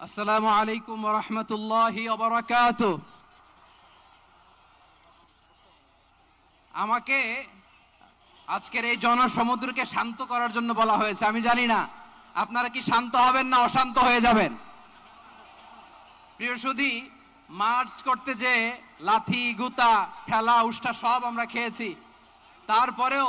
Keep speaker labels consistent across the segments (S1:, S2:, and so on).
S1: আসসালামু আলাইকুম আমাকে আজকের এই জনসমুদ্রকে শান্ত করার জন্য বলা হয়েছে, আমি জানি না। আপনারা কি শান্ত হবেন না অশান্ত হয়ে যাবেন? প্রিয় সুধী, মার্চ করতে যে লাথি, গুতা, ঠেলা উষ্টা সব আমরা খেয়েছি। তারপরেও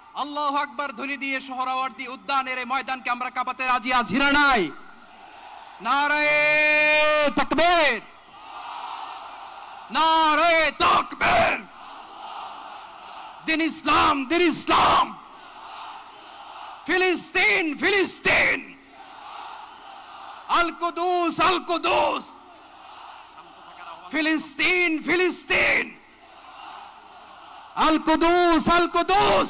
S1: আল্লাহ আকবার ধ্বনি দিয়ে সোহরাওয়ার্দী উদ্যানের এই ময়দানকে আমরা কাঁপাতে রাজি আছি না নাই? নারায়ে তাকবীর। দিন ইসলাম দিন ইসলাম। ফিলিস্তিন ফিলিস্তিন। আল কুদুস আল কুদুস ফিলিস্তিন ফিলিস্তিন। আল কুদুস আল Quddus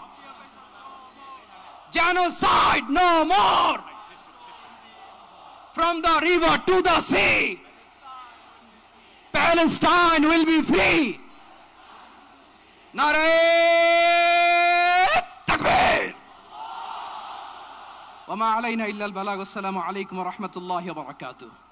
S1: genocide no more. From the river to the sea, Palestine will be free. Nare Takbir. Wa ma'alina illa al-balag. Assalamu والسلام wa rahmatullahi wa barakatuh.